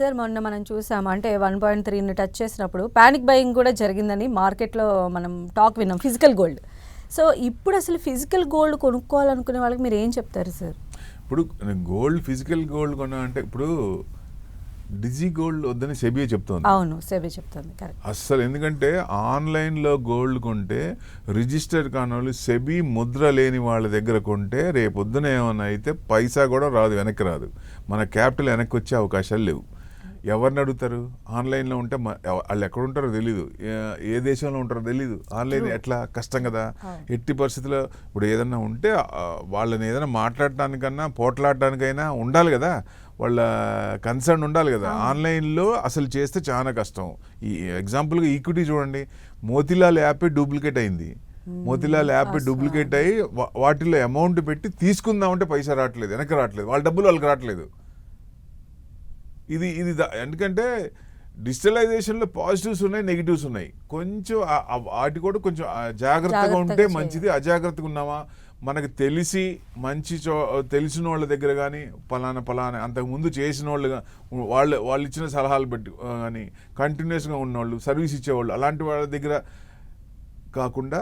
Sir మొన్న మనం చూసాం అంటే వన్ పాయింట్ త్రీని టచ్ చేసినప్పుడు పానిక్ బయింగ్ కూడా జరిగిందని మార్కెట్లో మనం టాక్ విన్నాం ఫిజికల్ గోల్డ్. సో ఇప్పుడు అసలు ఫిజికల్ గోల్డ్ కొనుక్కోవాలనుకునే వాళ్ళకి మీరు ఏం చెప్తారు సార్? ఇప్పుడు గోల్డ్ ఫిజికల్ గోల్డ్ కొన్నా అంటే ఇప్పుడు డిజీ గోల్డ్ వద్దని సెబియే చెప్తోంది. అవును సేబీ చెప్తుంది కరెక్ట్. అస్సలు ఎందుకంటే ఆన్లైన్లో గోల్డ్ కొంటే రిజిస్టర్ కాని వాళ్ళు సెబీ ముద్ర లేని వాళ్ళ దగ్గర కొంటే రేపొద్దున ఏమైనా అయితే పైసా కూడా రాదు వెనక్కి రాదు. మన క్యాపిటల్ వెనక్కి వచ్చే అవకాశాలు లేవు. ఎవరిని అడుగుతారు? ఆన్లైన్లో ఉంటే వాళ్ళు ఎక్కడ ఉంటారో తెలీదు. ఏ- దేశంలో ఉంటారో తెలీదు. ఆన్లైన్ ఎట్లా? కష్టం కదా. ఎట్టి పరిస్థితుల్లో ఇప్పుడు ఏదన్నా ఉంటే వాళ్ళని ఏదైనా మాట్లాడటానికన్నా పోట్లాడటానికైనా ఉండాలి కదా. వాళ్ళ కన్సర్న్ ఉండాలి కదా. ఆన్లైన్లో అసలు చేస్తే చాలా కష్టం. ఈ ఎగ్జాంపుల్గా ఈక్విటీ చూడండి. మోతిలాల్ యాప్ డూప్లికేట్ అయింది. మోతిలాల్ యాప్ డూప్లికేట్ అయ్యి వాటిలో అమౌంట్ పెట్టి తీసుకుందామంటే పైసా రావట్లేదు వెనక్కి రావట్లేదు. వాళ్ళ డబ్బులు వాళ్ళకి రావట్లేదు. ఇది ఇది ద- ఎందుకంటే డిజిటలైజేషన్లో పాజిటివ్స్ ఉన్నాయి నెగిటివ్స్ ఉన్నాయి కొంచెం వాటి కూడా కొంచెం జాగ్రత్తగా ఉంటే. మంచిది అజాగ్రత్తగా ఉన్నామా మనకు తెలిసి మంచి చో తెలిసిన వాళ్ళ దగ్గర కానీ పలానా పలానా అంతకుముందు చేసిన వాళ్ళు వాళ్ళు వాళ్ళు ఇచ్చిన సలహాలు బట్టి కానీ కంటిన్యూస్గా ఉన్నవాళ్ళు సర్వీస్ ఇచ్చేవాళ్ళు అలాంటి వాళ్ళ దగ్గర కాకుండా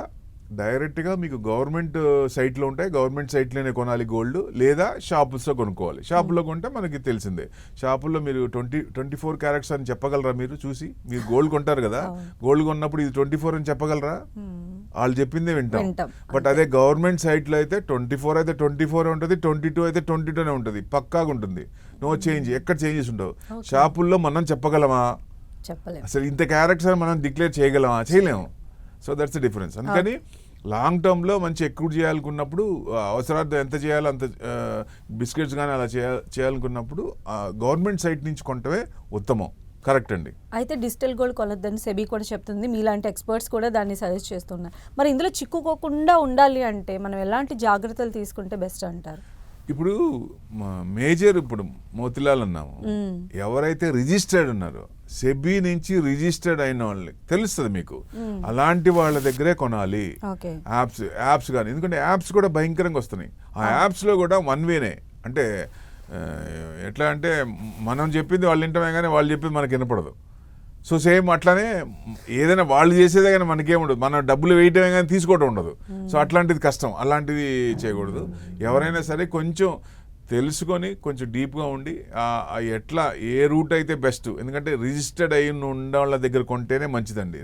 డైరెక్ట్గా మీకు గవర్నమెంట్ సైట్లో ఉంటాయి. గవర్నమెంట్ సైట్లోనే కొనాలి గోల్డ్ లేదా షాపుల్లో కొనుక్కోవాలి. షాపుల్లో కొంటే మనకి తెలిసిందే. షాపుల్లో మీరు ట్వంటీ ట్వంటీ ఫోర్ క్యారెట్స్ అని చెప్పగలరా మీరు? చూసి మీరు గోల్డ్ కొంటారు కదా. గోల్డ్ కొన్నప్పుడు ఇది ట్వంటీ ఫోర్ అని చెప్పగలరా? వాళ్ళు చెప్పిందే వింటాం. బట్ అదే గవర్నమెంట్ సైట్లో అయితే ట్వంటీ ఫోర్ అయితే ట్వంటీ ఫోర్ ఉంటుంది ట్వంటీ టూ అయితే ట్వంటీ టూనే ఉంటుంది. పక్కాగా ఉంటుంది. No change. ఎక్కడ చేంజెస్ ఉండవు. షాపుల్లో మనం చెప్పగలమా? అసలు ఇంత క్యారెక్టర్స్ అని మనం డిక్లేర్ చేయగలమా? చేయలేము. సో దట్స్ ద డిఫరెన్స్ అందుకని లాంగ్ టర్మ్లో మంచి ఎక్కువ చేయాలనుకున్నప్పుడు అవసరార్థం ఎంత చేయాలో అంత బిస్కెట్స్ కానీ అలా చేయ చేయాలనుకున్నప్పుడు గవర్నమెంట్ సైట్ నుంచి కొంటవే ఉత్తమం. కరెక్ట్ అండి. అయితే డిజిటల్ గోల్డ్ కొనొద్దని సెబీ కూడా చెప్తుంది. మీలాంటి ఎక్స్పర్ట్స్ కూడా దాన్ని సజెస్ట్ చేస్తున్నారు. మరి ఇందులో చిక్కుకోకుండా ఉండాలి అంటే మనం ఎలాంటి జాగ్రత్తలు తీసుకుంటే బెస్ట్ అంటారు? ఇప్పుడు మేజర్ ఇప్పుడు మోతిలాల్ అన్నాము. ఎవరైతే రిజిస్టర్డ్ ఉన్నారో సెబీ నుంచి రిజిస్టర్డ్ అయిన వాళ్ళకి తెలుస్తుంది మీకు. అలాంటి వాళ్ళ దగ్గరే కొనాలి. యాప్స్ యాప్స్ కానీ ఎందుకంటే యాప్స్ కూడా భయంకరంగా వస్తున్నాయి. ఆ యాప్స్లో కూడా వన్ వేనే. అంటే ఎట్లా అంటే మనం చెప్పింది వాళ్ళు వింటమే కానీ వాళ్ళు చెప్పింది మనకి వినపడదు. సో సేమ్ అట్లానే ఏదైనా వాళ్ళు చేసేదే కానీ మనకేముండదు మనం డబ్బులు వేయటమే కానీ తీసుకోవడం ఉండదు. సో అట్లాంటిది కష్టం. అలాంటిది చేయకూడదు. ఎవరైనా సరే కొంచెం తెలుసుకొని కొంచెం డీప్గా ఉండి ఎట్లా ఏ రూట్ అయితే బెస్ట్ ఎందుకంటే రిజిస్టర్డ్ అయి ఉన్న వాళ్ళ దగ్గర కొంటేనే మంచిదండి.